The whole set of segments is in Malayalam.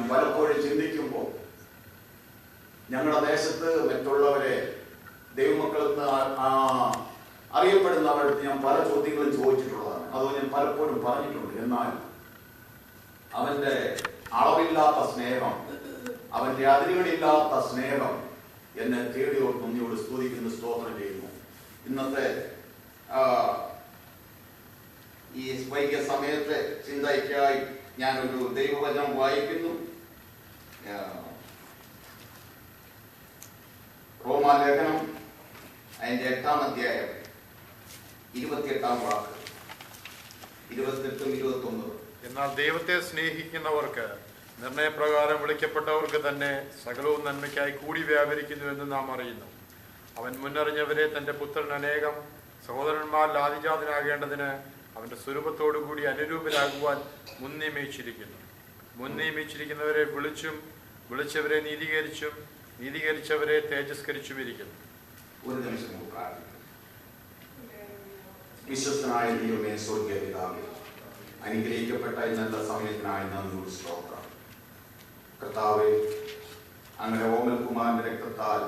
ഞാൻ പലപ്പോഴും ചിന്തിക്കുമ്പോൾ ഞങ്ങളുടെ ദേശത്ത് മറ്റുള്ളവരെ ദൈവമക്കളെന്ന് അറിയപ്പെടുന്ന അവരുടെ ഞാൻ പല ചോദ്യങ്ങളും ചോദിച്ചിട്ടുള്ളതാണ്. അത് ഞാൻ പലപ്പോഴും പറഞ്ഞിട്ടുണ്ട്. എന്നാൽ അവന്റെ അളവില്ലാത്ത സ്നേഹം അവന്റെ അതിരുകളില്ലാത്ത സ്നേഹം എന്നെ തേടിയോട് നന്ദിയോട് സ്തുതിക്കുന്ന സ്തോത്രം ചെയ്യുന്നു. ഇന്നത്തെ ഈ വൈകിയ സമയത്തെ ചിന്തയ്ക്കായി ഞാനൊരു ദൈവവചനം വായിക്കുന്നു. റോമാലേഖനം അതിന്റെ എട്ടാം അധ്യായം ഇരുപത്തിയെട്ടാം വാക്ക്. ഇരുപത്തെട്ടും ഇരുപത്തി ഒമ്പതും എന്നാൽ ദൈവത്തെ സ്നേഹിക്കുന്നവർക്ക് നിർണയപ്രകാരം വിളിക്കപ്പെട്ടവർക്ക് തന്നെ സകലവും നന്മയ്ക്കായി കൂടി വ്യാപരിക്കുന്നു എന്ന് നാം അറിയുന്നു. അവൻ മുന്നറിഞ്ഞവരെ തന്റെ പുത്രൻ അനേകം സഹോദരന്മാരിൽ ആദിജാതനാകേണ്ടതിന് അവന്റെ സ്വരൂപത്തോടുകൂടി അനുരൂപരാകുവാൻ മുൻ നിയമിച്ചിരിക്കുന്നു മുൻ നിയമിച്ചിരിക്കുന്നവരെ വിളിച്ചും വിളിച്ചവരെ നീതീകരിച്ചും നീതീകരിച്ചവരെ തേജസ്കരിച്ചുമിരിക്കുന്നു. ഒരു നിമിഷം ദൈവമേ സ്വർഗീയ അനുഗ്രഹിക്കപ്പെട്ട ഇന്നത്തെ സമയത്തിനായി നന്ദിയോട് സ്തോത്രം. കർത്താവെ അങ്ങയുടെ ഓമൽകുമാരന്റെ രക്തത്താൽ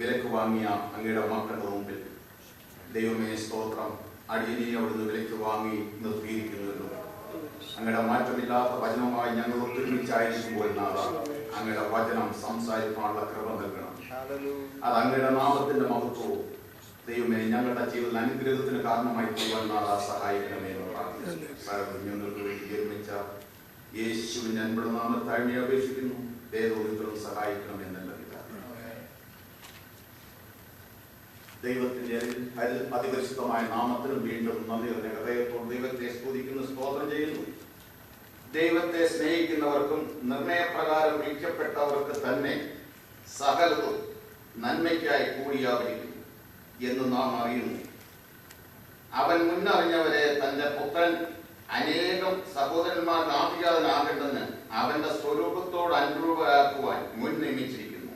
വിലക്ക് വാങ്ങിയ അങ്ങയുടെ മക്കളുടെ മുമ്പിൽ ദൈവമേ സ്തോത്രം. അടിയനെ അവിടുന്ന് വിലക്ക് വാങ്ങി നിർത്തിയിരിക്കുന്നുവല്ലോ അങ്ങയുടെ മാറ്റമില്ലാത്ത വചനമായി ഞങ്ങൾ ഒത്തൊരുമിച്ചായിരിക്കുമ്പോൾ നാഥ അങ്ങയുടെ വചനം സംസാരിക്കാനുള്ള കൃപ നൽകണം. അത് അങ്ങയുടെ നാമത്തിന്റെ മഹത്വവും ദൈവമേ ഞങ്ങളുടെ ജീവിതത്തിൽ അനുഗ്രഹത്തിന് കാരണമായി തീരുവാൻ നാളെ സഹായിക്കണമേ ഞങ്ങൾക്ക് വേണ്ടി ജന്മിച്ച യേശുവിന്റെ അൻപത് നാമത്താഴ്മ അപേക്ഷിക്കുന്നു. വേദോമിത്രം സഹായിക്കണമെന്നല്ല ദൈവത്തിന്റെ അതി- അതി- അതിപരിശുദ്ധമായ നാമത്തിനും വീണ്ടും നന്ദി ഹൃദയത്തോട് ദൈവത്തെ സ്തുതിക്കുന്നു സ്തോത്രം ചെയ്യുന്നു. ദൈവത്തെ സ്നേഹിക്കുന്നവർക്കും നിർണയപ്രകാരം വിളിക്കപ്പെട്ടവർക്ക് തന്നെ സകലതും നന്മയ്ക്കായി കൂടിയാവരിക്കും എന്ന് നാം അറിയുന്നു. അവൻ മുന്നറിഞ്ഞവരെ തന്റെ പുത്രൻ അനേകം സഹോദരന്മാർ ആഭിജാതനാകേണ്ടതിന് അവന്റെ സ്വരൂപത്തോട് അനുരൂപരാക്കുവാൻ മുൻ നിയമിച്ചിരിക്കുന്നു.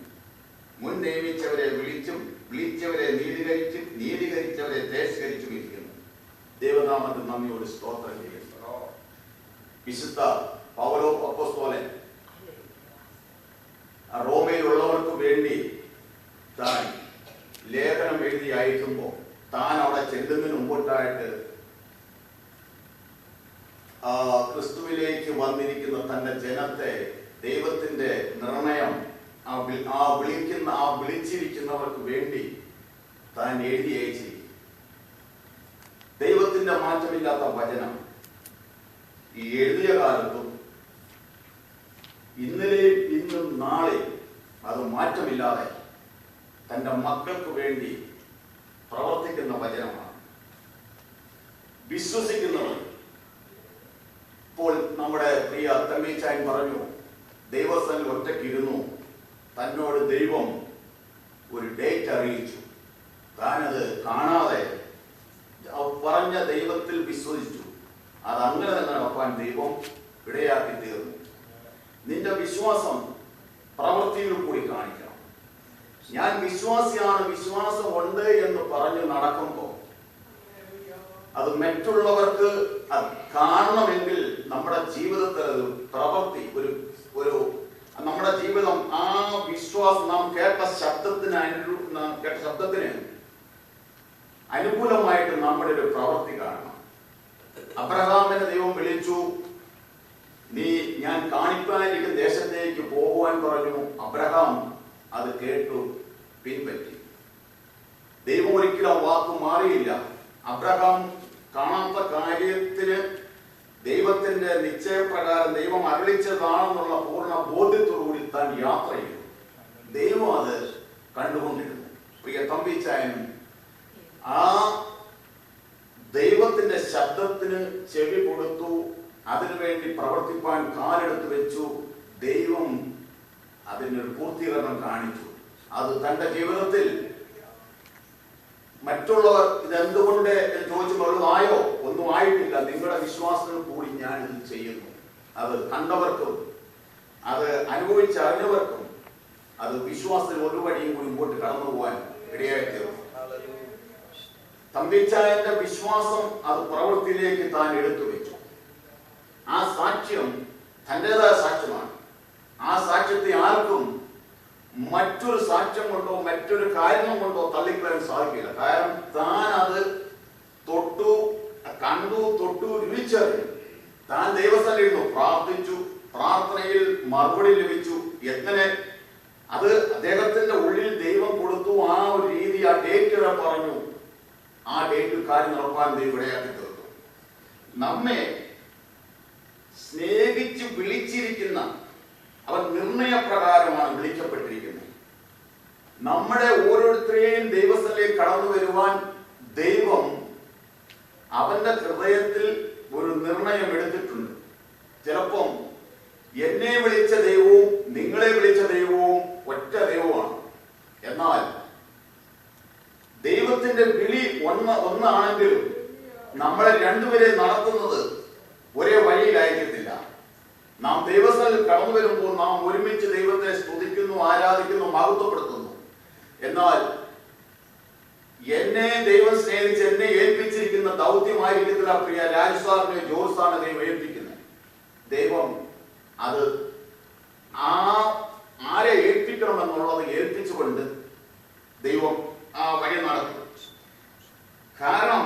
മുൻ നിയമിച്ചവരെ വിളിച്ചും വിളിച്ചവരെ നീതീകരിച്ചും നീതീകരിച്ചവരെ തേസ്കരിച്ചും ഇരിക്കുന്നു. ദൈവനാമത്തിൽ നന്ദിയോട് സ്തോത്രം ചെയ്യുന്നു. വിശുദ്ധ പൗലോ അപ്പോസ്തോലൻ റോമയിലുള്ളവർക്ക് വേണ്ടി താൻ ലേഖനം എഴുതി അയക്കുമ്പോൾ താൻ അവിടെ ചെല്ലുന്നതിന് മുമ്പോട്ടായിട്ട് ക്രിസ്തുവിലേക്ക് വന്നിരിക്കുന്ന തന്റെ ജനത്തെ ദൈവത്തിന്റെ നിർണയം ആ വിളിക്കുന്ന ആ വിളിച്ചിരിക്കുന്നവർക്ക് വേണ്ടി താൻ എഴുതി അയച്ചിരിക്കും ദൈവത്തിന്റെ മാറ്റമില്ലാത്ത വചനം ഈ എഴുതിയ കാലത്തും ഇന്നലെയും ഇന്നും നാളെയും അത് മാറ്റമില്ലാതെ തന്റെ മക്കൾക്ക് വേണ്ടി പ്രവർത്തിക്കുന്ന വചനമാണ്. വിശ്വസിക്കുന്നവർ ഇപ്പോൾ നമ്മുടെ പ്രിയ തമ്മീച്ചായൻ പറഞ്ഞു ദൈവസ്ഥനിൽ ഒറ്റയ്ക്കിരുന്നു തന്നോട് ദൈവം ഒരു ഡേറ്റ് അറിയിച്ചു. താനത് കാണാതെ പറഞ്ഞ ദൈവത്തിൽ വിശ്വസിച്ചു. അത് അങ്ങനെ തന്നെ നടപ്പാൻ ദൈവം ഇടയാക്കി തീർന്നു. നിന്റെ വിശ്വാസം പ്രവൃത്തിയിൽ കൂടി കാണിക്കണം. ഞാൻ വിശ്വാസിയാണ് വിശ്വാസം ഉണ്ട് എന്ന് പറഞ്ഞു നടക്കുമ്പോൾ അത് മറ്റുള്ളവർക്ക് അത് കാണണമെങ്കിൽ നമ്മുടെ ജീവിതത്തിൽ അത് പ്രവൃത്തി ഒരു ഒരു നമ്മുടെ ജീവിതം ആ വിശ്വാസം നാം കേട്ട ശബ്ദത്തിന് അനു നാം കേട്ട ശബ്ദത്തിന് അനുകൂലമായിട്ട് നമ്മുടെ ഒരു പ്രവൃത്തി കാണണം അബ്രഹാമിനെ ദൈവം വിളിച്ചു നീ ഞാൻ കാണിപ്പാനിരിക്കുന്ന ദേശത്തേക്ക് പോകുവാൻ പറഞ്ഞു അബ്രഹാം അത് കേട്ടു പിൻപറ്റി ദൈവം ഒരിക്കലും ആ വാക്ക് മാറിയില്ല അബ്രഹാം കാണാത്ത കാര്യത്തിന് ദൈവത്തിന്റെ നിശ്ചയപ്രകാരം ദൈവം അരളിച്ചതാണെന്നുള്ള പൂർണ ബോധ്യത്തോടുകൂടി താൻ യാത്ര ചെയ്തു ദൈവം അത് കണ്ടുകൊണ്ടിരുന്നു പ്രിയ തമ്പിച്ചായനും ആ ദൈവത്തിന്റെ ശബ്ദത്തിന് ചെവി കൊടുത്തു അതിനുവേണ്ടി പ്രവർത്തിപ്പാൻ കാലെടുത്ത് വെച്ചു ദൈവം അതിനൊരു പൂർത്തീകരണം കാണിച്ചു അത് തന്റെ ജീവിതത്തിൽ മറ്റുള്ളവർ ഇതെന്തുകൊണ്ട് എന്ന് ചോദിച്ചപ്പോൾ ആയോ ഒന്നും ആയിട്ടില്ല. നിങ്ങളുടെ വിശ്വാസത്തിൽ കൂടി ഞാൻ ഇത് ചെയ്യുന്നു. അത് കണ്ടവർക്കും അത് അനുഭവിച്ചറിഞ്ഞവർക്കും അത് വിശ്വാസത്തിൽ ഒരു വഴിയും കൂടി ഇങ്ങോട്ട് കടന്നു പോകാൻ ഇടയായി തീർന്നു തമ്പിച്ചായന്റെ വിശ്വാസം അത് പ്രവൃത്തിയിലേക്ക് താൻ എടുത്തു വെച്ചു. ആ സാക്ഷ്യം തന്റെതായ സാക്ഷ്യമാണ്. ആ സാക്ഷ്യത്തെ ആർക്കും മറ്റൊരു സാക്ഷ്യം കൊണ്ടോ മറ്റൊരു കാരണം കൊണ്ടോ തള്ളിക്കളയാൻ സാധിക്കില്ല. കാരണം താൻ അത് തൊട്ടു കണ്ടു തൊട്ടു രുചിച്ചറിഞ്ഞു താൻ ദൈവസ്ഥലിരുന്നു പ്രാർത്ഥിച്ചു പ്രാർത്ഥനയിൽ മറുപടി ലഭിച്ചു. എങ്ങനെ? അത് അദ്ദേഹത്തിന്റെ ഉള്ളിൽ ദൈവം കൊടുത്തു ആ ഒരു രീതി ആ ഡേറ്റ് പറഞ്ഞു. ആ ഡേറ്റ് കാര്യം നടപ്പാൻ ദൈവം ഇടയാക്കി തീർത്തു. നമ്മെ സ്നേഹിച്ച് വിളിച്ചിരിക്കുന്ന അവൻ നിർണയപ്രകാരമാണ് വിളിക്കപ്പെട്ടിരിക്കുന്നത്. നമ്മുടെ ഓരോരുത്തരെയും ദൈവസ്ഥലേക്ക് കടന്നു വരുവാൻ ദൈവം അവന്റെ ഹൃദയത്തിൽ ഒരു നിർണയം എടുത്തിട്ടുണ്ട്. ചിലപ്പം എന്നെ വിളിച്ച ദൈവവും നിങ്ങളെ വിളിച്ച ദൈവവും ഒറ്റ ദൈവമാണ്. എന്നാൽ ദൈവത്തിന്റെ വിളി ഒന്ന് ഒന്നാണെങ്കിലും നമ്മളെ രണ്ടുപേരെ നടത്തുന്നത് ഒരേ വഴിയിലായിരിക്കത്തില്ല നാം ദൈവസ്ഥലിൽ കടന്നു വരുമ്പോൾ നാം ഒരുമിച്ച് ദൈവത്തെ സ്തുതിക്കുന്നു ആരാധിക്കുന്നു മഹത്വപ്പെടുത്തുന്നു. എന്നാൽ എന്നെ ദൈവം സ്നേഹിച്ച് എന്നെ ഏൽപ്പിച്ചിരിക്കുന്ന ദൗത്യമായിരിക്കത്തില്ല പ്രിയ രാജസ്ഥാനെ ജോർസാണ് ദൈവം ഏൽപ്പിക്കുന്നത്. ദൈവം അത് ആ ആരെ ഏൽപ്പിക്കണമെന്നുള്ളത് ഏൽപ്പിച്ചുകൊണ്ട് ദൈവം ആ വഴി നടത്തും. കാരണം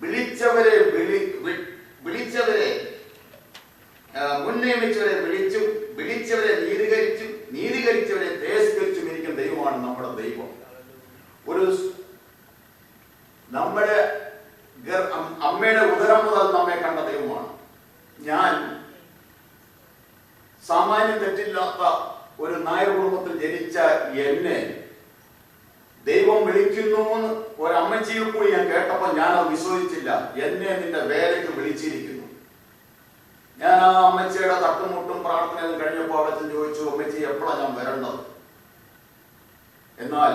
വിളിച്ചവരെ വിളി വിളിച്ചവരെ ആ, മുൻനിയമിച്ചവരെ വിളിച്ചും വിളിച്ചവരെ നീതീകരിച്ചും നീതീകരിച്ചവരെ തേസ്കരിച്ചും ഇരിക്കുന്ന ദൈവമാണ് നമ്മുടെ ദൈവം. ഒരു നമ്മുടെ അമ്മയുടെ ഉദരം മുതൽ നമ്മെ കണ്ട ദൈവമാണ്. ഞാൻ സാമാന്യം തെറ്റില്ലാത്ത ഒരു നായർ കുടുംബത്തിൽ ജനിച്ച എന്നെ ദൈവം വിളിക്കുന്നു എന്ന് ഒരമ്മച്ചിയിൽ കൂടി ഞാൻ കേട്ടപ്പോൾ ഞാൻ അത് വിശ്വസിച്ചില്ല എന്നെ നിന്റെ വേലയ്ക്ക് വിളിച്ചിരിക്കുന്നു ഞാൻ ആ അമ്മച്ചിയുടെ തട്ടുമുട്ടും പ്രാർത്ഥനയും കഴിഞ്ഞപ്പോൾ അവിടെ ചെന്ന് ചോദിച്ചു അമ്മച്ചി എപ്പോഴാണ് ഞാൻ വരേണ്ടത് എന്നാൽ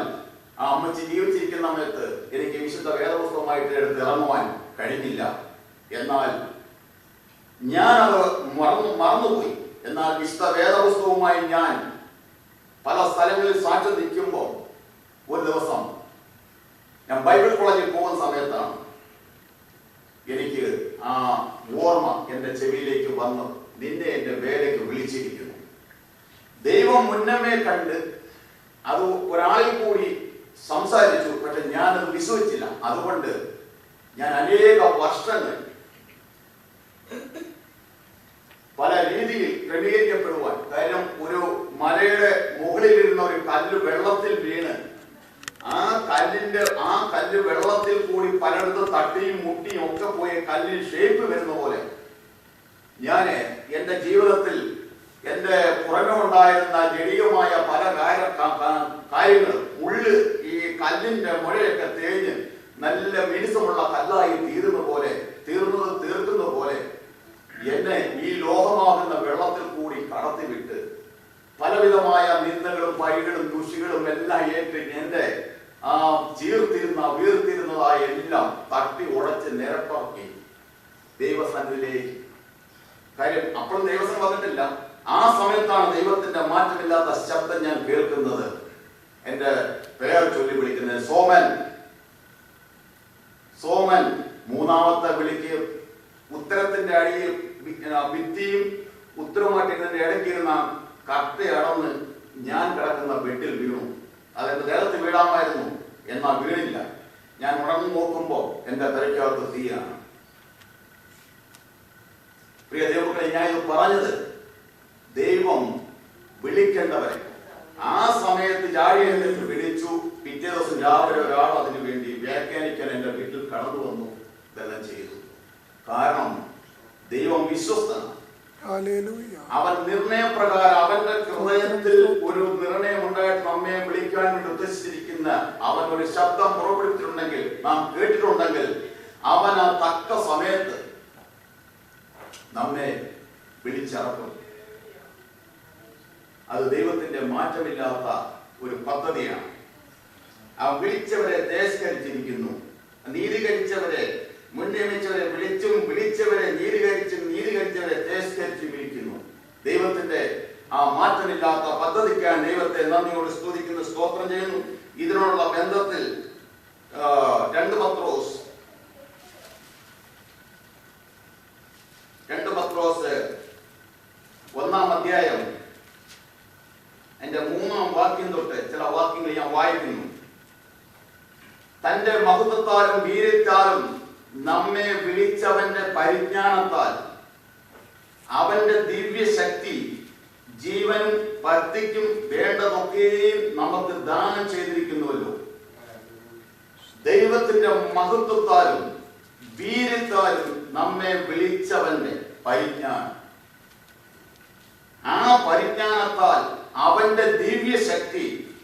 ആ അമ്മച്ചി ജീവിച്ചിരിക്കുന്ന സമയത്ത് എനിക്ക് വിശുദ്ധ വേദപുസ്തകമായിട്ട് എടുത്ത് ഇറങ്ങുവാൻ കഴിഞ്ഞില്ല എന്നാൽ ഞാനത് മറന്നു മറന്നുപോയി എന്നാൽ വിശുദ്ധ വേദപുസ്തകവുമായി ഞാൻ പല സ്ഥലങ്ങളിൽ സാക്ഷ്യം നിൽക്കുമ്പോൾ ഒരു ദിവസം ഞാൻ ബൈബിൾ കോളേജിൽ പോകുന്ന സമയത്താണ് എനിക്ക് ആ ഓർമ്മ എന്റെ ചെവിയിലേക്ക് വന്നു. നിന്നെ എന്റെ വേലയ്ക്ക് വിളിച്ചിരിക്കുന്നു. ദൈവം മുന്നമേ കണ്ട് അത് ഒരാളിൽ കൂടി സംസാരിച്ചു. പക്ഷെ ഞാനത് വിശ്വസിച്ചില്ല. അതുകൊണ്ട് ഞാൻ അനേക വർഷങ്ങൾ പല രീതിയിൽ ക്രമീകരിക്കപ്പെടുവാൻ. കാര്യം ഒരു മലയുടെ മുകളിലിരുന്ന ഒരു കല്ല് വെള്ളത്തിൽ വീണ് ആ കല്ലിന്റെ ആ കല്ല് വെള്ളത്തിൽ കൂടി പലയിടത്ത് തട്ടിയും മുട്ടിയും ഒക്കെ പോയ കല്ലിൽ ഷേപ്പ് വരുന്ന പോലെ. ഞാൻ എന്റെ ജീവിതത്തിൽ എന്റെ പുറമെ ഉണ്ടായിരുന്ന ജടികമായ പല കാര്യ കാര്യങ്ങളും ഉള്ള് ഈ കല്ലിന്റെ മുഴയൊക്കെ തേഞ്ഞ് നല്ല മിനുസമുള്ള കല്ലായി തീരുന്ന പോലെ തീർന്നത് തീർക്കുന്ന പോലെ എന്നെ ഈ ലോകമാകുന്ന വെള്ളത്തിൽ കൂടി കടത്തിവിട്ട് പലവിധമായ നിന്ദകളും പൈകളും ദുഷികളും എല്ലാം ഏറ്റ് എന്റെ ആ ചീർത്തിരുന്ന വീർത്തിരുന്നതായ എല്ലാം തട്ടി ഉടച്ച് നിരപ്പാക്കി ദൈവസന്നിധിയിലേക്ക്. കാര്യം അപ്പോൾ ദൈവസം വന്നിട്ടില്ല. ആ സമയത്താണ് ദൈവത്തിന്റെ മാറ്റമില്ലാത്ത ശബ്ദം ഞാൻ കേൾക്കുന്നത്. എന്റെ പേർ ചൊല്ലി വിളിക്കുന്നത് സോമൻ. സോമൻ മൂന്നാമത്തെ വിളിക്ക് ഉത്തരത്തിന്റെ അടിയിൽ ഭിത്തിയും ഉത്തരവുമായിട്ട് ഇടയ്ക്കിരുന്ന കട്ട അടന്ന് ഞാൻ കിടക്കുന്ന ബെഡിൽ വീണു. അതെന്റെ ദേഹത്ത് വീഴാമായിരുന്നു എന്നാൽ വീണില്ല. ഞാൻ ഉണർന്നു നോക്കുമ്പോൾ എന്റെ തലയ്ക്കകത്ത് തീയാണ്. പ്രിയ ദൈവങ്ങളെ ഞാൻ ഇത് പറഞ്ഞത് ദൈവം വിളിക്കേണ്ടവരെ. ആ സമയത്ത് ജാഴി എന്നിട്ട് വിളിച്ചു. പിറ്റേ ദിവസം രാവിലെ ഒരാൾ അതിനു വേണ്ടി വ്യാഖ്യാനിക്കാൻ എന്റെ വീട്ടിൽ കടന്നു വന്നു. ഇതെല്ലാം ചെയ്തു. കാരണം ദൈവം വിശ്വസ്തനാണ്. അവൻ നിർണയപ്രകാരം അവന്റെ ഹൃദയത്തിൽ ഒരു നിർണയം ഉണ്ടായിട്ട് നമ്മെ വിളിക്കാൻ വേണ്ടി ഉദ്ദേശിച്ചിരിക്കുന്ന അവൻ ഒരു ശബ്ദം പുറപ്പെടുത്തിയിട്ടുണ്ടെങ്കിൽ നാം കേട്ടിട്ടുണ്ടെങ്കിൽ അവൻ ആ തക്ക സമയത്ത് നമ്മെ വിളിച്ചറക്കും. അത് ദൈവത്തിന്റെ മാറ്റമില്ലാത്ത ഒരു പദ്ധതിയാണ്. ആ വിളിച്ചവരെ ദേശകരിച്ചിരിക്കുന്നു. നീതികരിച്ചവരെ മുൻനിയമിച്ചവരെ വിളിച്ചും വിളിച്ചവരെ നീതികരിച്ചും നീതികരിച്ചവരെ ദേശകരിച്ചും ഇരിക്കുന്നു ദൈവത്തിന്റെ ആ മാറ്റമില്ലാത്ത പദ്ധതിക്കാൻ ദൈവത്തെ നന്ദിയോട് സ്തുതിക്കുന്ന സ്തോത്രം ചെയ്യുന്നു. ഇതിനോടുള്ള ബന്ധത്തിൽ രണ്ട് പത്രോസ്. രണ്ട് പത്രോസ് ഒന്നാം അധ്യായം. എന്റെ മൂന്നാം വാക്യം തൊട്ട് ചില വാക്യങ്ങൾ ഞാൻ വായിക്കുന്നു. തന്റെ മഹത്വത്താലും വീര്യത്താലും നമ്മെ വിളിച്ചവന്റെ പരിജ്ഞാനത്താൽ അവന്റെ ദിവ്യശക്തി ജീവനും ഭക്തിക്കും വേണ്ടതൊക്കെയും നമുക്ക് ദാനം ചെയ്തിരിക്കുന്നുവല്ലോ. ദൈവത്തിന്റെ മഹത്വത്താലും വീര്യത്താലും നമ്മെ വിളിച്ചവന്റെ പരിജ്ഞാനം. ആ പരിജ്ഞാനത്താൽ അവന്റെ ദിവ്യശക്തി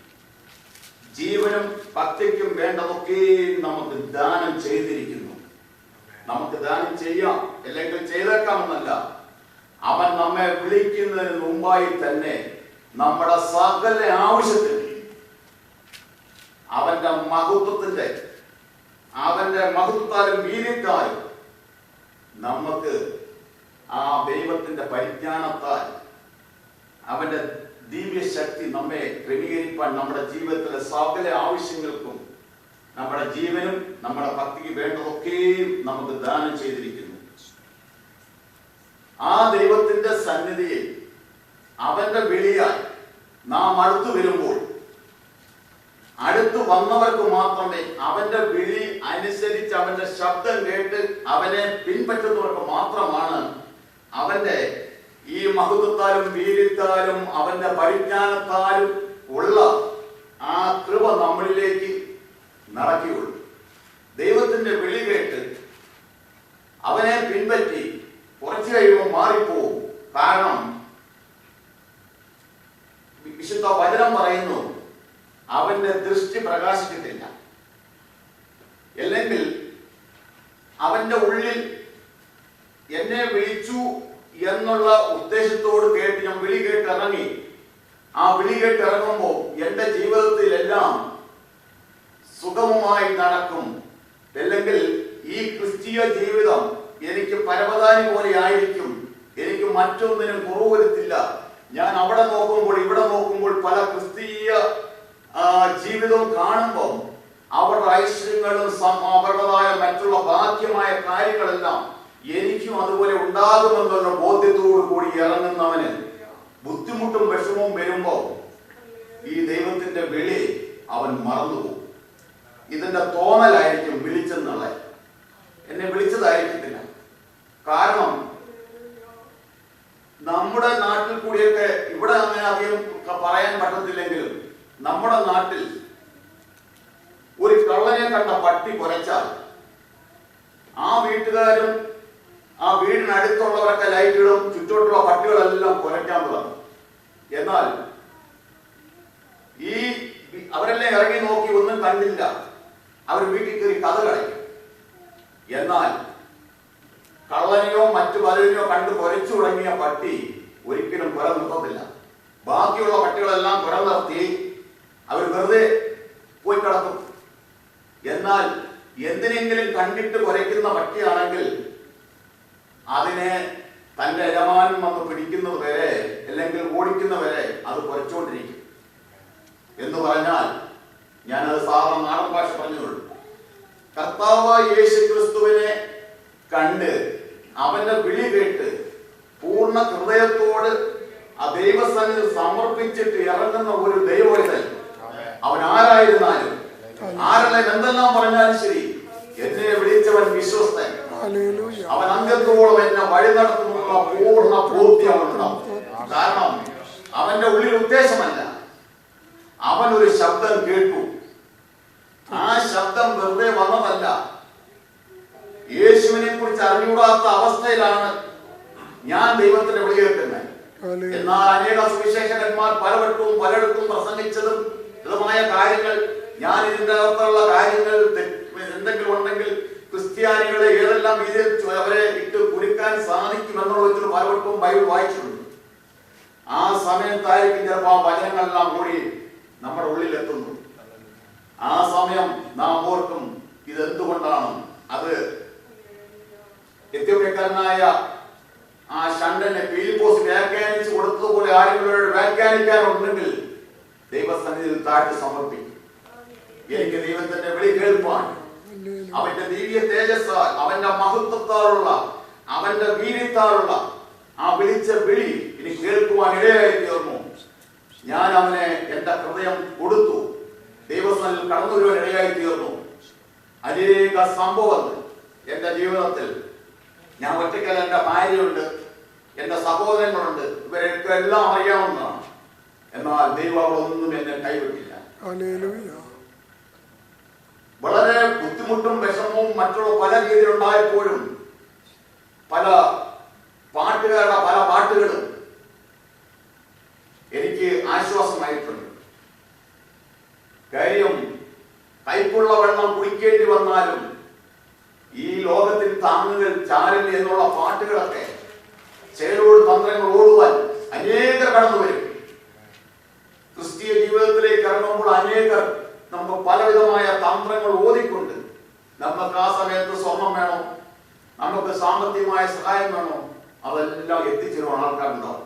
ജീവനും ഭക്തിക്കും വേണ്ടതൊക്കെയും നമുക്ക് ദാനം ചെയ്തിരിക്കുന്നു. നമുക്ക് ദാനം ചെയ്യാം അല്ലെങ്കിൽ ചെയ്തേക്കാമെന്നല്ല. അവൻ നമ്മെ വിളിക്കുന്നതിന് മുമ്പായി തന്നെ നമ്മുടെ സകല ആവശ്യത്തിന് അവന്റെ മഹത്വത്തിന്റെ അവന്റെ മഹത്വത്താലും വീര്യത്താലും നമുക്ക് ആ ദൈവത്തിന്റെ പരിജ്ഞാനത്താൽ അവന്റെ ദിവ്യശക്തി നമ്മെ ക്രമീകരിപ്പാൻ നമ്മുടെ ജീവിതത്തിലെ സകല ആവശ്യങ്ങൾക്കും നമ്മുടെ ജീവനും നമ്മുടെ ഭക്തിക്ക് വേണ്ടതൊക്കെയും നമുക്ക് ദാനം ചെയ്തിരിക്കുന്നു. ആ ദൈവത്തിന്റെ സന്നിധിയിൽ അവന്റെ വിളിയാൽ നാം അടുത്തു വരുമ്പോൾ അടുത്തു വന്നവർക്ക് മാത്രമേ അവന്റെ വിളി അനുസരിച്ച് അവന്റെ ശബ്ദം കേട്ട് അവനെ പിൻപറ്റുന്നവർക്ക് മാത്രമാണ് അവന്റെ ഈ മഹത്വത്താലും വീര്യത്താലും അവന്റെ പരിജ്ഞാനത്താലും ഉള്ള ആ കൃപ നമ്മളിലേക്ക് നടക്കുകയുള്ളൂ. ദൈവത്തിന്റെ വിളി കേട്ട് അവനെ പിൻപറ്റി കുറച്ചു കഴിയുമ്പോൾ മാറിപ്പോവും. കാരണം വിശുദ്ധ വചനം പറയുന്നു അവന്റെ ദൃഷ്ടി പ്രകാശിക്കത്തില്ല. അല്ലെങ്കിൽ അവന്റെ ഉള്ളിൽ എന്നെ വിളിച്ചു എന്നുള്ള ഉദ്ദേശത്തോട് കേട്ട് ഞാൻ വിളി കേട്ട് ഇറങ്ങി ആ വിളി കേട്ട് ഇറങ്ങുമ്പോൾ എന്റെ ജീവിതത്തിലെല്ലാം സുഗമമായി നടക്കും. അല്ലെങ്കിൽ ഈ ക്രിസ്തീയ ജീവിതം എനിക്ക് പരവതാനി പോലെ ആയിരിക്കും. എനിക്ക് മറ്റൊന്നിനും കുറവ് വരുത്തില്ല. ഞാൻ അവിടെ നോക്കുമ്പോൾ ഇവിടെ നോക്കുമ്പോൾ പല ക്രിസ്തീയ ജീവിതവും കാണുമ്പോൾ അവരുടെ ഐശ്വര്യങ്ങളും അവരുടേതായ മറ്റുള്ള ബാധ്യമായ കാര്യങ്ങളെല്ലാം എനിക്കും അതുപോലെ ഉണ്ടാകുമെന്നുള്ള ബോധ്യത്തോടു കൂടി ഇറങ്ങുന്നവന് ബുദ്ധിമുട്ടും വിഷമവും വരുമ്പോൾ ഈ ദൈവത്തിന്റെ വിളി അവൻ മറന്നുപോകും. ഇതിന്റെ തോന്നലായിരിക്കും വിളിച്ചെന്നുള്ള എന്നെ വിളിച്ചതായിരിക്കത്തില്ല. കാരണം നമ്മുടെ നാട്ടിൽ കൂടിയൊക്കെ ഇവിടെ അങ്ങനെ അധികം പറയാൻ പറ്റത്തില്ലെങ്കിലും നമ്മുടെ നാട്ടിൽ ഒരു കള്ളനെ കണ്ട പട്ടി കുരച്ചാൽ ആ വീട്ടുകാരും ആ വീടിനടുത്തുള്ളവരൊക്കെ ലൈറ്റുകളും ചുറ്റോട്ടുള്ള പട്ടികളെല്ലാം കുരയ്ക്കാൻ തുടങ്ങും. എന്നാൽ ഈ അവരെല്ലാം ഇറങ്ങി നോക്കി ഒന്നും കണ്ടില്ല. അവർ വീട്ടിൽ കയറി കഥ കളയും എന്നാൽ കള്ളനെയോ മറ്റു പലരെയോ കണ്ട് കുരച്ചു തുടങ്ങിയ പട്ടി ഒരിക്കലും കുര നിർത്തത്തില്ല. ബാക്കിയുള്ള പട്ടികളെല്ലാം കുര നിർത്തി അവർ വെറുതെ പോയി കിടക്കും. എന്നാൽ എന്തിനെങ്കിലും കണ്ടിട്ട് കുരയ്ക്കുന്ന പട്ടിയാണെങ്കിൽ അതിനെ തന്റെ യജമാനൻ വന്ന് പിടിക്കുന്നത് വരെ അല്ലെങ്കിൽ ഓടിക്കുന്നവരെ അത് കുരച്ചുകൊണ്ടിരിക്കും എന്ന് പറഞ്ഞാൽ ഞാനത് സാധാരണ നാടൻ ഭാഷ പറഞ്ഞുകൊള്ളു. കർത്താവ് യേശു ക്രിസ്തുവിനെ കണ്ട് അവന്റെ വിളി കേട്ട് പൂർണ ഹൃദയത്തോട് ആ ദൈവസന്നിധി സമർപ്പിച്ചിട്ട് ഇറങ്ങുന്ന ഒരു ദൈവവിതൽ അവൻ ആരായിരുന്നാലും ആരെല്ലാം എന്തെല്ലാം പറഞ്ഞാലും ശരി എന്നെ വിളിച്ചവൻ വിശ്വസ്തൻ. അവൻ അംഗത്തോളം എന്നെ വഴി നടത്തുന്നുള്ള പൂർണ ബോധ്യം അവനുണ്ടാവും കാരണം അവന്റെ ഉള്ളിൽ ഉദ്ദേശമല്ല. അവൻ ഒരു ശബ്ദം കേട്ടു. ആ ശബ്ദം വെറുതെ വന്നതല്ല. യേശുവിനെ കുറിച്ച് അറിഞ്ഞുകൂടാത്ത അവസ്ഥയിലാണ് ഞാൻ ദൈവത്തിന്റെ വിളി കേൾക്കുന്നത്. എന്നാൽ അനേക സുവിശേഷകന്മാർ പലവട്ടവും പലയിടത്തും പ്രസംഗിച്ചതും ഇതുമായ കാര്യങ്ങൾ ഞാൻ ഇതിന്റെ അകത്തുള്ള കാര്യങ്ങൾ എന്തെങ്കിലും ഉണ്ടെങ്കിൽ ക്രിസ്ത്യാനികളെ ഏതെല്ലാം രീതിയിൽ അവരെ ഇട്ട് കുരുക്കാൻ സാധിക്കും എന്നുള്ള വെച്ചിട്ട് പലവട്ടവും ബൈബിൾ വായിച്ചിട്ടുണ്ട്. ആ സമയത്തായിരിക്കും ചിലപ്പോൾ ആ വചനങ്ങളെല്ലാം കൂടി നമ്മുടെ ഉള്ളിൽ എത്തുന്നു ആ സമയം നാം ഓർക്കും ഇതെന്തുകൊണ്ടാണ്? അത് എത്യോപ്യക്കാരനായ ആ ഷണ്ടനെ ഫിലിപ്പോസ് വ്യാഖ്യാനിച്ചു കൊടുത്തതുപോലെ ആരെങ്കിലും വ്യാഖ്യാനിക്കാനുണ്ടെങ്കിൽ ദൈവസന്നിധിയിൽ താഴ്ത്തി സമർപ്പിക്കും. എനിക്ക് ദൈവത്തിന്റെ വിളി കേൾപ്പാൻ അവന്റെ ദിവ്യ തേജസ്സാൽ അവന്റെ മഹത്വത്താലുള്ള അവന്റെ വീര്യത്താലുള്ള ആ വിളിച്ച വിളി ഇനി കേൾക്കുവാൻ ഇടയായി തീർന്നു. ഞാൻ അവനെ എന്റെ ഹൃദയം കൊടുത്തു. ദൈവസ്ഥനിൽ കടന്നു വരുവാൻ ഇടയായി തീർന്നു. അനേക സംഭവങ്ങൾ എന്റെ ജീവിതത്തിൽ ഞാൻ ഒറ്റയ്ക്കല്ല എന്റെ ഭാര്യയുണ്ട് എന്റെ സഹോദരങ്ങളുണ്ട് ഇവരൊക്കെ എല്ലാം അറിയാവുന്നതാണ്. എന്നാൽ ദൈവം അവളൊന്നും എന്നെ കൈവിട്ടില്ല. വളരെ ബുദ്ധിമുട്ടും വിഷമവും മറ്റുള്ള പല രീതിയിലുണ്ടായപ്പോഴും പല പാട്ടുകാരുടെ പല പാട്ടുകളും എനിക്ക് ആശ്വാസമായിട്ടുണ്ട്. കാര്യം കൈക്കുള്ള വെള്ളം കുടിക്കേണ്ടി വന്നാലും ഈ ലോകത്തിൽ താങ്ങുകൾ ചാരില്ല എന്നുള്ള പാട്ടുകളൊക്കെ ചേരോട് തന്ത്രങ്ങൾ ഓടുവാൻ അനേകർ കടന്നു വരും. ക്രിസ്തീയ ജീവിതത്തിലേക്ക് ഇറങ്ങുമ്പോൾ അനേകർ നമുക്ക് പലവിധമായ തന്ത്രങ്ങൾ ഓതിക്കൊണ്ട് നമുക്ക് ആ സമയത്ത് സ്വർണം വേണോ? നമുക്ക് സാമ്പത്തികമായ സഹായം വേണോ? അതെല്ലാം എത്തിച്ചിരുവാൻ ആൾക്കാരുണ്ടാവും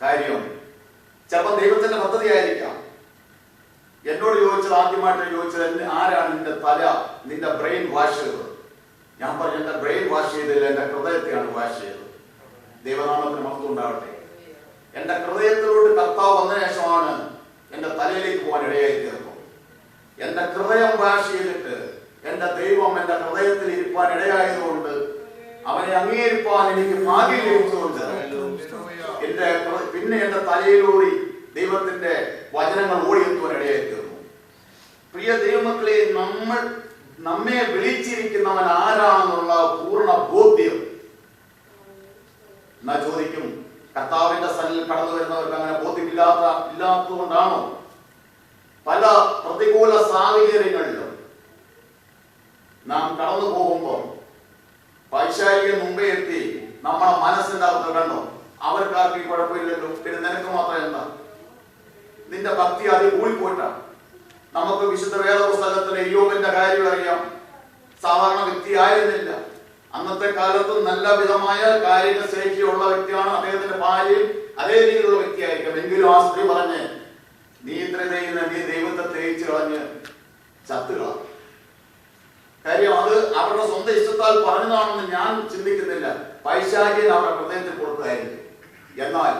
കാര്യം ചിലപ്പോൾ ദൈവത്തിന്റെ പദ്ധതി ആയിരിക്കാം എന്നോട് ചോദിച്ചത് ആദ്യമായിട്ട് ചോദിച്ചത് ആരാണ് നിന്റെ തല നിന്റെ ബ്രെയിൻ വാഷ് ചെയ്തത്? ഞാൻ പറഞ്ഞു എന്റെ ബ്രെയിൻ വാഷ് ചെയ്തില്ല എന്റെ ഹൃദയത്തെയാണ് വാഷ് ചെയ്തത്. ദൈവനാമത്തിന് മഹത്വം ഉണ്ടാവട്ടെ. എന്റെ ഹൃദയത്തിലോട്ട് കർത്താവ് വന്ന ശേഷമാണ് എന്റെ തലയിലേക്ക് പോകാൻ ഇടയായി തീർന്നു എന്റെ ഹൃദയം വാഷ് ചെയ്തിട്ട് എന്റെ ദൈവം എന്റെ ഹൃദയത്തിൽ ഇരിപ്പാൻ ഇടയായതുകൊണ്ട് അവനെ അംഗീകരിപ്പാൻ എനിക്ക് ഭാഗ്യം ലഭിച്ചുകൊണ്ട് എന്റെ പിന്നെ എന്റെ തലയിലൂടി ദൈവത്തിന്റെ വചനങ്ങൾ ഓടിയെത്തുവാൻ ഇടയായി തീർന്നു. പ്രിയ ദൈവമക്കളെ നമ്മൾ നമ്മെ വിളിച്ചിരിക്കുന്നവൻ ആരാണെന്നുള്ള പൂർണ ബോധ്യം. എന്നാ ചോദിക്കും കർത്താവിന്റെ സന്നിൽ കടന്നു വരുന്നവർക്ക് അങ്ങനെ ബോധ്യമില്ലാത്ത ഇല്ലാത്തതുകൊണ്ടാണോ? പല പ്രതികൂല സാഹചര്യങ്ങളിലും നാം കടന്നു പോകുമ്പോൾ പൈശാചികൻ മുമ്പേ എത്തി നമ്മുടെ മനസ്സിന്റെ അകത്ത് കണ്ടോ? അവർക്കാർക്ക് കുഴപ്പമില്ലല്ലോ. പിന്നെ നിനക്ക് മാത്രം എന്താ? നിന്റെ ഭക്തി അതിൽ കൂടിപ്പോയിട്ടാ നമുക്ക് വിശുദ്ധ വേദ പുസ്തകത്തിലെ യോബിന്റെ കാര്യം അറിയാം. സാധാരണ വ്യക്തി ആയിരുന്നില്ല. അന്നത്തെ കാലത്ത് നല്ല വിധമായ കാലിക ശേഷിയുള്ള വ്യക്തിയാണ് അദ്ദേഹത്തിന്റെ ഭാര്യയും അതേ രീതിയിലുള്ള വ്യക്തിയായിരിക്കും. എങ്കിലും ആ സ്ത്രീ പറഞ്ഞ് നീ നീ ദൈവത്തെ തേച്ച് കളഞ്ഞ് ചത്തുക കാര്യം അത് അവരുടെ സ്വന്തം ഇഷ്ടത്താൽ പറഞ്ഞതാണെന്ന് ഞാൻ ചിന്തിക്കുന്നില്ല. പൈശാചിയെ അവരുടെ ഹൃദയത്തിൽ കൊടുത്തതായിരിക്കും. എന്നാൽ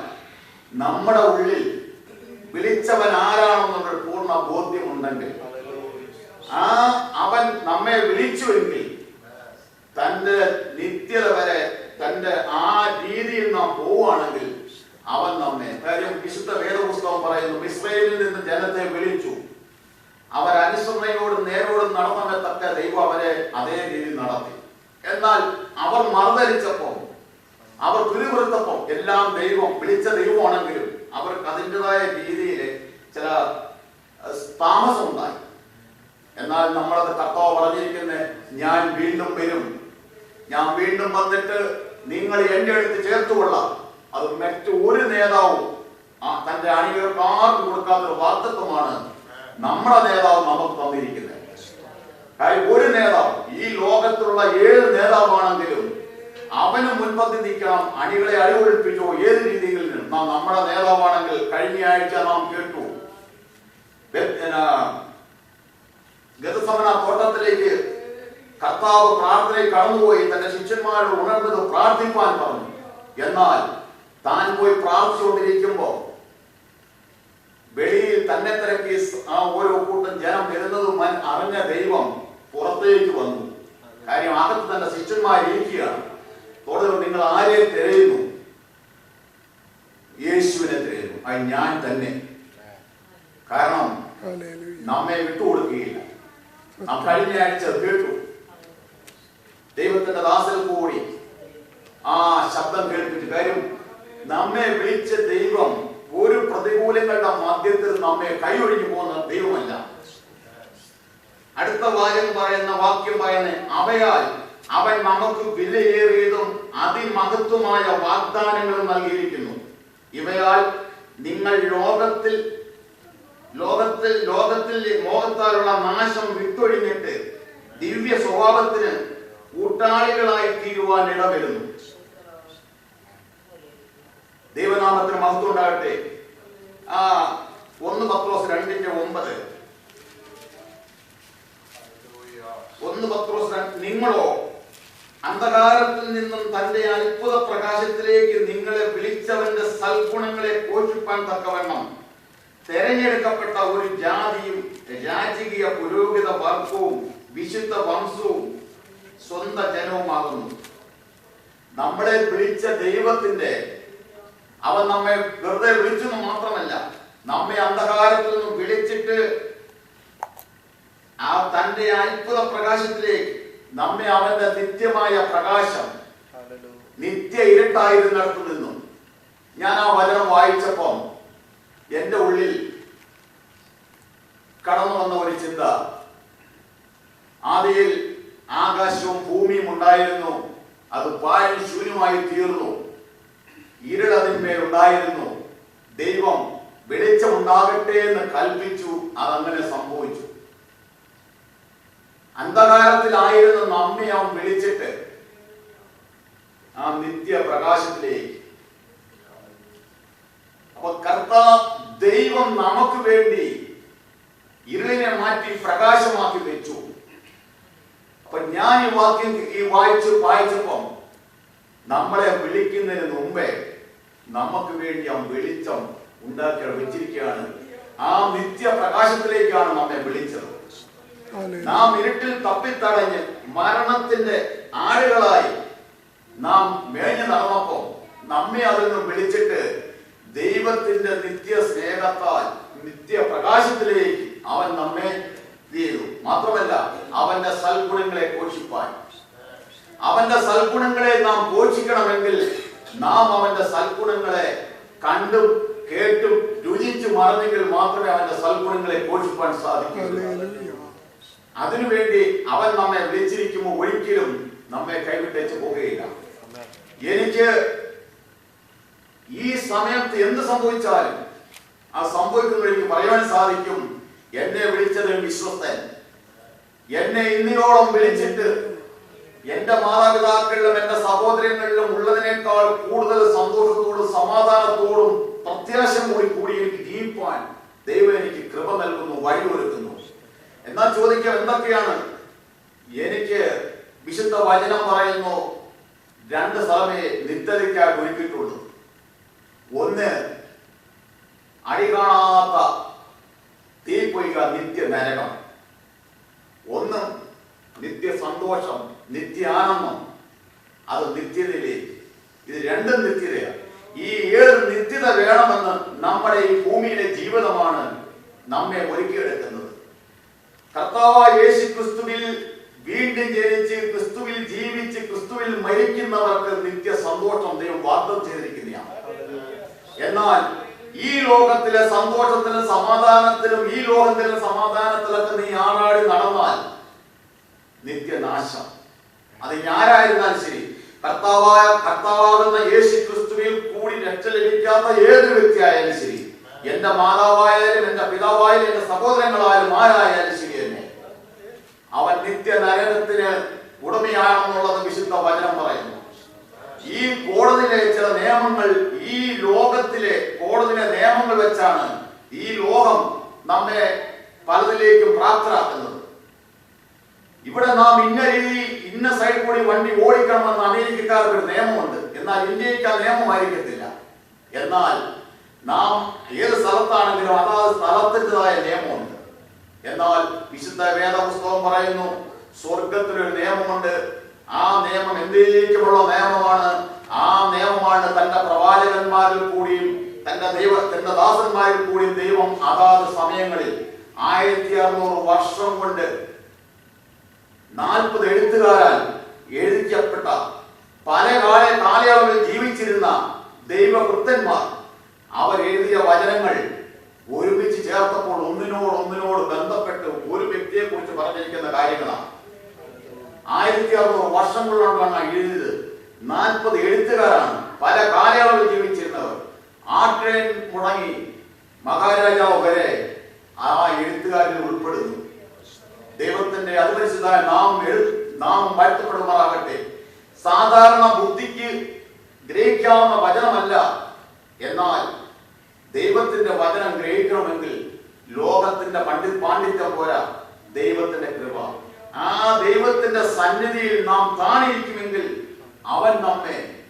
നമ്മുടെ ഉള്ളിൽ വിളിച്ചവൻ ആരാണെന്നുള്ള പൂർണ ബോധ്യമുണ്ടെങ്കിൽ ആ അവൻ നമ്മെ വിളിച്ചുവെങ്കിൽ തന്റെ നിത്യത വരെ തന്റെ ആ രീതിയിൽ നാം പോവുകയാണെങ്കിൽ അവൻ നമ്മെ കാര്യം വിശുദ്ധ വേദപുസ്തകം പറയുന്നു ഇസ്രയേലിൽ നിന്ന് ജനത്തെ വിളിച്ചു. അവർ അനുസരണയോടും നേരോടും നടന്നതക്ക ദൈവം അവരെ അതേ രീതിയിൽ നടത്തി. എന്നാൽ അവർ മറുതരിച്ചപ്പോൾ അവർ പിരിവൃത്തപ്പോൾ എല്ലാം ദൈവം വിളിച്ച ദൈവമാണെങ്കിലും അവർക്ക് അതിന്റെതായ രീതിയിൽ ചില താമസം താമസമുണ്ടായി. എന്നാൽ നമ്മളത് കർത്താവ് പറഞ്ഞിരിക്കുന്നത് ഞാൻ വീണ്ടും വരും. ഞാൻ വീണ്ടും വന്നിട്ട് നിങ്ങൾ എന്റെ അടുത്ത് ചേർത്തുകൊള്ളാം. അത് മറ്റു ഒരു നേതാവും തന്റെ അണികൾക്ക് ആർക്കും കൊടുക്കാത്ത ഒരു വാർത്തത്വമാണ് നമ്മുടെ നേതാവ് നമുക്ക് തന്നിരിക്കുന്നത് കാര്യം ഒരു നേതാവ് ഈ ലോകത്തിലുള്ള ഏത് നേതാവാണെങ്കിലും അവന് മുൻപന്തി നിൽക്കണം അണികളെ അഴിവൊഴിപ്പിച്ചോ ഏത് രീതിയിൽ നാം നമ്മുടെ നേതാവാണെങ്കിൽ കഴിഞ്ഞ ആഴ്ച നാം കേട്ടു. ഗതസമന തോട്ടത്തിലേക്ക് കർത്താവ് പ്രാർത്ഥനയിൽ കടന്നുപോയി തന്റെ ശിഷ്യന്മാരോട് ഉണർന്നത് പ്രാർത്ഥിക്കുവാൻ പറഞ്ഞു. എന്നാൽ താൻ പോയി പ്രാർത്ഥിച്ചുകൊണ്ടിരിക്കുമ്പോ വെളിയിൽ തന്നെ തിരക്കി ആ ഓരോ കൂട്ടം ജനം വരുന്നത് മൻ അറിഞ്ഞ ദൈവം പുറത്തേക്ക് വന്നു. കാര്യം അകത്ത് തന്റെ ശിഷ്യന്മാരിയ്ക്കുകയാണ് തുടർന്ന് നിങ്ങൾ ആരെ തിരയുന്നു? യേശുവിനെ തിരയുന്നു അത് ഞാൻ തന്നെ. കാരണം നമ്മെ വിട്ടുകൊടുക്കുകയില്ല നാം കഴിഞ്ഞ ആഴ്ച കേട്ടു. ദൈവത്തിന്റെ ദാസൽ കൂടി ആ ശബ്ദം കേൾപ്പിച്ചു കാര്യം നമ്മെ വിളിച്ച ദൈവം ഒരു പ്രതികൂലങ്ങളുടെ മധ്യത്തിൽ നമ്മെ കൈയൊഴിഞ്ഞു പോകുന്ന ദൈവമല്ല. അടുത്ത വാചകം പറയുന്ന വാക്യം പറയുന്ന അവയാൽ അവൻ നമുക്ക് വിലയേറിയതും അതിമഹത്വമായ വാഗ്ദാനങ്ങളും നൽകിയിരിക്കുന്നു. ഇവയാൽ നിങ്ങൾ ലോകത്തിൽ ലോകത്തിൽ ലോകത്തിൽ മോഹത്താലുള്ള നാശം വിട്ടൊഴിഞ്ഞിട്ട് ദിവ്യ സ്വഭാവത്തിന് കൂട്ടാളികളായി തീരുവാൻ ഇടവരുന്നു. ദൈവനാമത്തിന് മഹത്വം ഉണ്ടാകട്ടെ. ആ ഒന്ന് പത്രോസ് രണ്ടിന്റെ ഒമ്പത്. ഒന്ന് പത്രോസ് നിങ്ങളോ അന്ധകാരത്തിൽ നിന്നും തന്റെ അത്ഭുത പ്രകാശത്തിലേക്ക് നിങ്ങളെ വിളിച്ചവന്റെ സൽഗുണങ്ങളെ പോഷിപ്പാൻ തക്കവണ്ണം തെരഞ്ഞെടുക്കപ്പെട്ട ഒരു ജാതിയും രാജകീയ പുരോഹിത വർഗവും വിശുദ്ധ വംശവും സ്വന്ത ജനവുമാകുന്നു. നമ്മളെ വിളിച്ച ദൈവത്തിന്റെ അവൻ നമ്മെ വെറുതെ വിളിച്ചെന്ന് മാത്രമല്ല നമ്മെ അന്ധകാരത്തിൽ നിന്നും വിളിച്ചിട്ട് ആ തന്റെ അത്ഭുത പ്രകാശത്തിലേക്ക് നമ്മെ അവന്റെ നിത്യമായ പ്രകാശം നിത്യ ഇരുട്ടായിരുന്നിടത്തു നിന്നും ഞാൻ ആ വചനം വായിച്ചപ്പം എന്റെ ഉള്ളിൽ കടന്നു വന്ന ഒരു ചിന്ത ആദിയിൽ ആകാശവും ഭൂമിയും ഉണ്ടായിരുന്നു അത് പായൽ ശൂന്യമായി തീർന്നു ഇരുൾ അതിന്മേൽ ഉണ്ടായിരുന്നു ദൈവം വെളിച്ചമുണ്ടാകട്ടെ എന്ന് കൽപ്പിച്ചു അതങ്ങനെ സംഭവിച്ചു അന്ധകാരത്തിലായിരുന്ന നമ്മെ അവൻ വിളിച്ചിട്ട് ആ നിത്യ പ്രകാശത്തിലേക്ക് അപ്പൊ കർത്താ ദൈവം നമുക്ക് വേണ്ടി ഇരുളിനെ മാറ്റി പ്രകാശമാക്കി വെച്ചു അപ്പൊ ഞാൻ ഈ വാക്യം ഈ വായിച്ച് വായിച്ചപ്പം നമ്മളെ വിളിക്കുന്നതിന് മുമ്പേ നമുക്ക് വേണ്ടി ആ വെളിച്ചം ഉണ്ടാക്കി വെച്ചിരിക്കുകയാണ്. ആ നിത്യ പ്രകാശത്തിലേക്കാണ് നമ്മെ വിളിച്ചത്. നാം ഇരുട്ടിൽ തപ്പിത്തടഞ്ഞ് മരണത്തിന്റെ ആടുകളായി നാം മേഞ്ഞു നടന്നപ്പോ നമ്മെ അതിൽ നിന്ന് വിളിച്ചിട്ട് ദൈവത്തിന്റെ നിത്യ സ്നേഹത്താൽ നിത്യ പ്രകാശത്തിലേക്ക് അവൻ നമ്മെ ചെയ്തു മാത്രമല്ല അവന്റെ സൽഗുണങ്ങളെ പോഷിപ്പാൻ അവന്റെ സൽഗുണങ്ങളെ നാം പോഷിക്കണമെങ്കിൽ നാം അവന്റെ സൽഗുണങ്ങളെ കണ്ടും കേട്ടും രുചിച്ചു മറന്നെങ്കിൽ മാത്രമേ അവന്റെ സൽഗുണങ്ങളെ പോഷിപ്പാൻ സാധിക്കൂ അതിനുവേണ്ടി അവൻ നമ്മെ വിളിച്ചിരിക്കുമ്പോൾ ഒരിക്കലും നമ്മെ കൈവിട്ടേച്ച് പോകുകയില്ല എനിക്ക് ഈ സമയത്ത് എന്ത് സംഭവിച്ചാലും ആ സംഭവിക്കുന്ന എനിക്ക് പറയാൻ സാധിക്കും. എന്നെ വിളിച്ചത് വിശ്വസ്തൻ. എന്നെ ഇന്നിനോളം വിളിച്ചിട്ട് എന്റെ മാതാപിതാക്കളിലും എന്റെ സഹോദരങ്ങളിലും ഉള്ളതിനേക്കാൾ കൂടുതൽ സന്തോഷത്തോടും സമാധാനത്തോടും പ്രത്യാശം കൂടി കൂടി എനിക്ക് ജീവിപ്പാൻ ദൈവം എനിക്ക് കൃപ നൽകുന്നു വഴിയൊരുക്കുന്നു. എന്നാൽ ചോദിക്കാം എന്തൊക്കെയാണ്? എനിക്ക് വിശുദ്ധ വചനം പറയുന്നു രണ്ട് സ്ഥലമേ നിത്യതയ്ക്കായി ഒരുക്കിയിട്ടുള്ളൂ ഒന്ന് അടി കാണാത്ത തീപ്പൊയ്ക നിത്യ നരകം ഒന്ന് നിത്യ സന്തോഷം നിത്യ ആനന്ദം അത് നിത്യതയിലേക്ക്. ഇത് രണ്ടും നിത്യതയാണ്. ഈ ഏത് നിത്യത വേണമെന്ന് നമ്മുടെ ഈ ഭൂമിയിലെ ജീവിതമാണ് നമ്മെ ഒരുക്കിയെടുക്കുന്നത്. കർത്താവായ യേശു ക്രിസ്തുവിൽ വീണ്ടും ജനിച്ച് ക്രിസ്തുവിൽ ജീവിച്ച് ക്രിസ്തുവിൽ മരിക്കുന്നവർക്ക് നിത്യ സന്തോഷം ദൈവം വാഗ്ദം ചെയ്തിരിക്കുന്നതാണ് എന്നാൽ ഈ ലോകത്തിലെ സന്തോഷത്തിലും സമാധാനത്തിലും ഈ ലോകത്തിലെ സമാധാനത്തിലൊക്കെ നീ ആറാടി നടന്നാൽ നിത്യനാശം. അത് ഞാനായിരുന്നാലും ശരി. കർത്താവായ കർത്താവാകുന്ന യേശു ക്രിസ്തുവിൽ കൂടി രക്ഷ ലഭിക്കാത്ത ഏതൊരു വ്യക്തിയായാലും ശരി. എന്റെ മാതാവായാലും എന്റെ പിതാവായാലും എന്റെ സഹോദരങ്ങളായാലും ആരായാലും ശരി തന്നെ. അവൻ നിത്യ നരകത്തിന് ഉടമയാണെന്നുള്ളത് വിശുദ്ധ വചനം പറയുന്നു. ഈ കോടതിയിലെ ചില നിയമങ്ങൾ ഈ ലോകത്തിലെ കോടതിയിലെ നിയമങ്ങൾ വെച്ചാണ് ഈ ലോകം നമ്മെ പലതിലേക്കും പ്രാപ്തരാക്കുന്നത്. ഇവിടെ നാം ഇന്ന രീതി ഇന്ന സൈഡ് കൂടി വണ്ടി ഓടിക്കണമെന്ന് അമേരിക്കക്കാർക്ക് ഒരു നിയമമുണ്ട്. എന്നാൽ ഇന്ത്യയ്ക്ക് ആ നിയമമായിരിക്കത്തില്ല. എന്നാൽ നാം ഏത് സ്ഥലത്താണെങ്കിലും അതാത് സ്ഥലത്തിന്റെതായ നിയമമുണ്ട്. എന്നാൽ വിശുദ്ധ വേദപുസ്തകം പറയുന്നു സ്വർഗത്തിലൊരു നിയമമുണ്ട്. ആ നിയമം എന്തേക്കുമുള്ള നിയമമാണ്? ആ നിയമമാണ് തന്റെ പ്രവാചകന്മാരിൽ കൂടിയും തന്റെ ദൈവ തന്റെ ദാസന്മാരിൽ കൂടിയും ദൈവം അതാത് സമയങ്ങളിൽ ആയിരത്തി അറുന്നൂറ് വർഷം കൊണ്ട് നാൽപ്പത് എഴുത്തുകാരാൽ എഴുതിക്കപ്പെട്ട പല കാല കാലയളവിൽ ജീവിച്ചിരുന്ന ദൈവവൃത്തന്മാർ അവർ എഴുതിയ വചനങ്ങൾ ഒരുമിച്ച് ചേർത്തപ്പോൾ ഒന്നിനോട് ഒന്നിനോട് ബന്ധപ്പെട്ട് ഒരു വ്യക്തിയെ കുറിച്ച് പറഞ്ഞിരിക്കുന്ന കാര്യങ്ങളാണ്. ആയിരത്തി അറുന്നൂറ് വർഷം കൊണ്ടാണ് എഴുതിയത്. നാൽപ്പത് എഴുത്തുകാരാണ് പല കാലയളവിൽ ജീവിച്ചിരുന്നവർ. ആട്രേൻ മുടങ്ങി മഹാരാജാവ് വരെ ആ എഴുത്തുകാരിൽ ഉൾപ്പെടുന്നു. ദൈവത്തിന്റെ അതിപരിശുദ്ധായ നാം നാം വാഴ്ത്തപ്പെടുമാറാകട്ടെ. സാധാരണ ബുദ്ധിക്ക് ഗ്രഹിക്കാവുന്ന വചനമല്ല. എന്നാൽ ദൈവത്തിന്റെ വചനം ഗ്രഹിക്കണമെങ്കിൽ ലോകത്തിന്റെ പണ്ഡിത് പാണ്ഡിത്യം പോരാ. ദൈവത്തിന്റെ കൃപ. ആ ദൈവത്തിന്റെ സന്നിധിയിൽ നാം താണിരിക്കുമെങ്കിൽ അവൻ നമ്മെ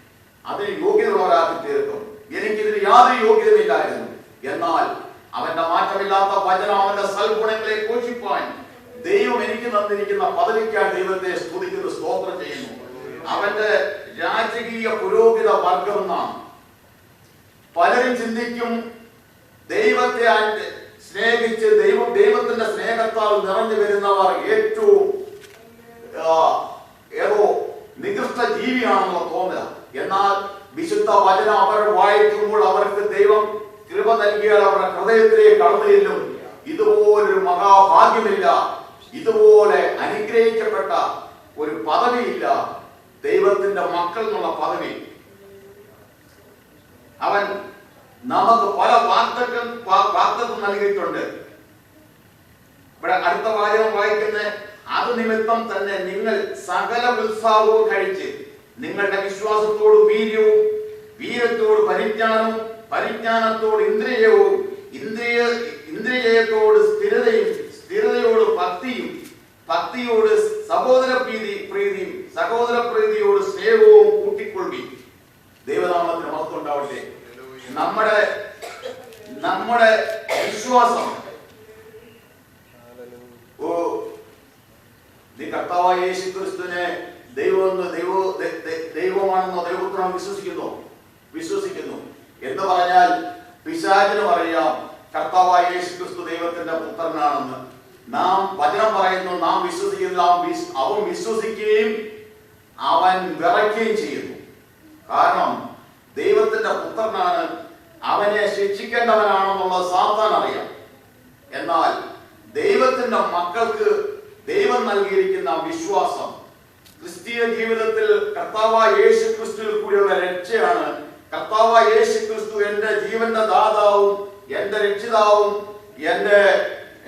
അതിന് യോഗ്യതയുള്ളവരാക്കി തീർക്കും. എനിക്കിതിന് യാതൊരു യോഗ്യതയില്ലായിരുന്നു എന്നാൽ അവന്റെ മാറ്റമില്ലാത്ത വചനം അവന്റെ സൽഗുണങ്ങളെ ഘോഷിപ്പാൻ ദൈവം എനിക്ക് തന്നിരിക്കുന്ന പദവിക്കാൻ ദൈവത്തെ സ്തുതിക്കുന്ന സ്തോത്രം ചെയ്യുന്നു. അവന്റെ രാജകീയ പുരോഹിത വർഗം എന്നാണ്. പലരും ചിന്തിക്കും ദൈവത്തെ സ്നേഹിച്ച് ദൈവം ദൈവത്തിന്റെ സ്നേഹത്താൽ നിറഞ്ഞു വരുന്നവർ ഏറ്റവും നികൃഷ്ട ജീവിയാണെന്നുള്ള തോന്നുക എന്നാൽ വിശുദ്ധ വചനം അവർ വായിക്കുമ്പോൾ അവർക്ക് ദൈവം കൃപ നൽകിയാൽ അവരുടെ ഹൃദയത്തിലേക്ക് കടന്നു ചെല്ലും ഇതുപോലൊരു മഹാഭാഗ്യമില്ല. ഇതുപോലെ അനുഗ്രഹിക്കപ്പെട്ട ഒരു പദവിയില്ല ദൈവത്തിന്റെ മക്കൾ എന്നുള്ള പദവി. അവൻ നമുക്ക് പല വാർത്തകൾ വാർത്തകൾ നൽകിയിട്ടുണ്ട്. ഇവിടെ അടുത്ത വാചകം വായിക്കുന്ന അത് നിമിത്തം തന്നെ നിങ്ങൾ സകല ഉത്സാഹവും കഴിച്ച് നിങ്ങളുടെ വിശ്വാസത്തോട് വീര്യവും വീരത്തോട് പരിജ്ഞാനവും പരിജ്ഞാനത്തോട് ഇന്ദ്രിയവും ഇന്ദ്രിയ ഇന്ദ്രിയത്തോട് സ്ഥിരതയും സ്ഥിരതയോട് ഭക്തിയും ഭക്തിയോട് സഹോദര പ്രീതി പ്രീതിയും സഹോദര പ്രീതിയോട് സ്നേഹവും കൂട്ടിക്കൊള്ളി ദൈവനാമത്തിന് മഹത്വം ഉണ്ടാവട്ടെ. നമ്മുടെ നമ്മുടെ വിശ്വാസം. ഓ നീ കർത്താവായ യേശു ക്രിസ്തുവിനെ ദൈവമെന്ന് ദൈവ ദൈവമാണെന്നോ ദൈവപുത്രം വിശ്വസിക്കുന്നു? വിശ്വസിക്കുന്നു. എന്ന് പറഞ്ഞാൽ പിശാചിനും അറിയാം കർത്താവായ യേശു ക്രിസ്തു ദൈവത്തിന്റെ പുത്രനാണെന്ന്. നാം വചനം പറയുന്നു നാം വിശ്വസിക്കുന്നു അവൻ വിശ്വസിക്കുകയും അവൻ വിറയ്ക്കുകയും ചെയ്യുന്നു. കാരണം ദൈവത്തിന്റെ പുത്രനാണ് അവനെ ശിക്ഷിക്കേണ്ടവനാണെന്നുള്ള സാത്താൻ അറിയാം. എന്നാൽ ദൈവത്തിന്റെ മക്കൾക്ക് ദൈവം നൽകിയിരിക്കുന്ന വിശ്വാസം ക്രിസ്തീയ ജീവിതത്തിൽ കർത്താവായ യേശു ക്രിസ്തുവിൽ കൂടിയുള്ള രക്ഷയാണ്. കർത്താവായ യേശു ക്രിസ്തു എന്റെ ജീവന്റെ ദാതാവും എന്റെ രക്ഷിതാവും എന്റെ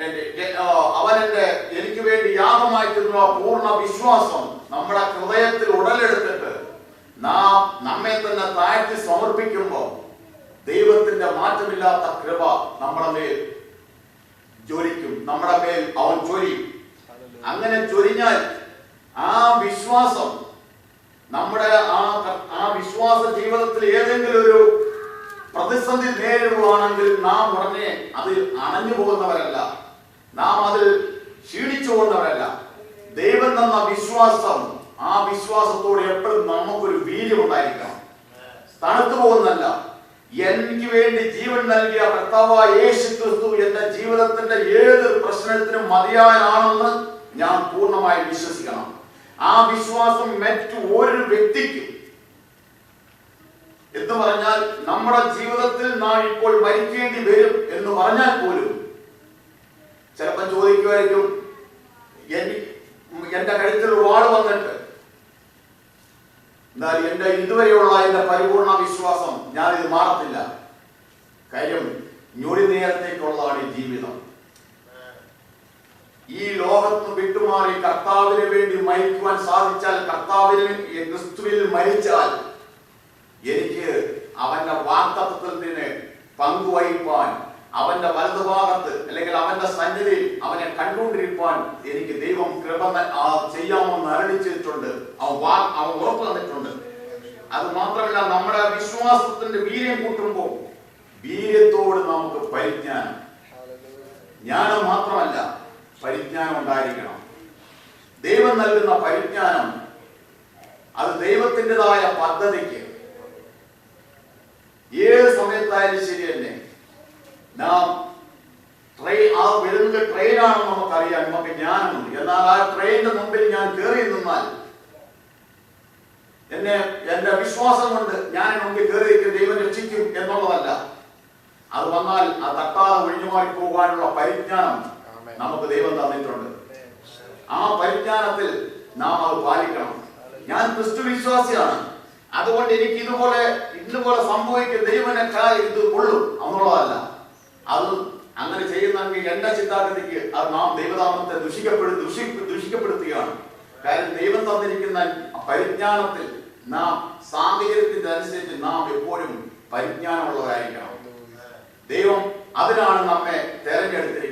എന്റെ എനിക്ക് വേണ്ടി യാഗമായി ആ പൂർണ വിശ്വാസം നമ്മുടെ ഹൃദയത്തിൽ ഉടലെടുത്തിട്ട് നാം നമ്മെ തന്നെ താഴ്ത്തി സമർപ്പിക്കുമ്പോൾ ദൈവത്തിന്റെ മാറ്റമില്ലാത്ത കൃപ നമ്മുടെ മേൽ ജ്വലിക്കും. നമ്മുടെ മേൽ അവൻ ചൊരിയും അങ്ങനെ ചൊരിഞ്ഞാൽ ആ വിശ്വാസം നമ്മുടെ ആ ആ വിശ്വാസ ജീവിതത്തിൽ ഏതെങ്കിലും ഒരു പ്രതിസന്ധി നേരിടുവാണെങ്കിൽ നാം ഉടനെ അതിൽ അണഞ്ഞു പോകുന്നവരല്ല. നാം അതിൽ ക്ഷീണിച്ചുകൊണ്ടവരല്ല. ദൈവം തന്ന വിശ്വാസം ആ വിശ്വാസത്തോട് എപ്പോഴും നമുക്കൊരു വീര്യം ഉണ്ടായിരിക്കണം. തണുത്തു പോകുന്നല്ല എനിക്ക് വേണ്ടി ജീവൻ നൽകിയ കർത്താവായ യേശു ക്രിസ്തു എന്റെ ജീവിതത്തിന്റെ ഏത് പ്രശ്നത്തിനും മതിയായാണെന്ന് ഞാൻ പൂർണമായി വിശ്വസിക്കണം. ആ വിശ്വാസം മറ്റു ഒരു വ്യക്തിക്കും എന്ന് പറഞ്ഞാൽ നമ്മുടെ ജീവിതത്തിൽ നാം ഇപ്പോൾ മരിക്കേണ്ടി വരും എന്ന് പറഞ്ഞാൽ പോലും ചിലപ്പോൾ ചോദിക്കുമായിരിക്കും എനി- എന്റെ കഴുത്തിൽ വാൾ വന്നിട്ട്. എന്നാൽ എന്റെ ഇതുവരെയുള്ള എന്റെ പരിപൂർണ വിശ്വാസം ഞാൻ ഇത് മാറത്തില്ല. കാര്യം ഞൊടി നേരത്തേക്കുള്ളതാണ് ജീവിതം. ഈ ലോകത്ത് വിട്ടുമാറി കർത്താവിന് വേണ്ടി മരിക്കുവാൻ സാധിച്ചാൽ കർത്താവിന് ക്രിസ്തുവിൽ മരിച്ചാൽ എനിക്ക് അവന്റെ വാക്തത്വത്തിന് പങ്കുവഹിപ്പാൻ അവന്റെ വലതുഭാഗത്ത് അല്ലെങ്കിൽ അവന്റെ സന്നിധിയിൽ അവനെ കണ്ടുകൊണ്ടിരിക്കാൻ എനിക്ക് ദൈവം കൃപ ചെയ്യാമെന്ന് അരളിച്ചിട്ടുണ്ട് അവൻ അവൻ ഉറപ്പ് തന്നിട്ടുണ്ട്. അത് മാത്രമല്ല നമ്മുടെ വിശ്വാസത്തിന്റെ വീര്യം കൂട്ടുമ്പോൾ വീര്യത്തോട് നമുക്ക് പരിജ്ഞാനം. ജ്ഞാനം മാത്രമല്ല പരിജ്ഞാനം ഉണ്ടായിരിക്കണം. ദൈവം നൽകുന്ന പരിജ്ഞാനം അത് ദൈവത്തിന്റെതായ പദ്ധതിക്ക് ഏത് സമയത്തായാലും ശരി തന്നെ നാം ട്രെയിൻ ആ വരുന്നത് ട്രെയിനാണെന്ന് നമുക്കറിയാം. നമുക്ക് ജ്ഞാനമുണ്ട്. എന്നാൽ ആ ട്രെയിനിന്റെ മുമ്പിൽ ഞാൻ കയറി നിന്നാൽ എന്നെ എന്റെ വിശ്വാസം കൊണ്ട് ഞാൻ മുമ്പിൽ കയറിയിരിക്കും ദൈവം രക്ഷിക്കും എന്നുള്ളതല്ല. അത് വന്നാൽ ആ തട്ടാതെ ഒഴിഞ്ഞുമാറി പോകാനുള്ള പരിജ്ഞാനം നമുക്ക് ദൈവം തന്നിട്ടുണ്ട്. ആ പരിജ്ഞാനത്തിൽ നാം അത് പാലിക്കണം. ഞാൻ ക്രിസ്തു വിശ്വാസിയാണ് അതുകൊണ്ട് എനിക്ക് ഇതുപോലെ ഇതുപോലെ സംഭവിക്കും. ദൈവനെ ഇത് കൊള്ളും എന്നുള്ളതല്ല. അത് അങ്ങനെ ചെയ്യുന്നെങ്കിൽ എന്റെ ചിന്താഗതിക്ക് അത് നാം ദൈവനാമത്തെ ദുഷിക്കപ്പെടു ദുഷി ദുഷിക്കപ്പെടുത്തുകയാണ്. കാര്യം ദൈവം തന്നിരിക്കുന്ന പരിജ്ഞാനത്തിൽ നാം സാഹചര്യത്തിന്റെ അനുസരിച്ച് നാം എപ്പോഴും പരിജ്ഞാനമുള്ളവരായിരിക്കണം. ദൈവം അതിനാണ് നമ്മെ തെരഞ്ഞെടുത്തിരിക്കുന്നത്.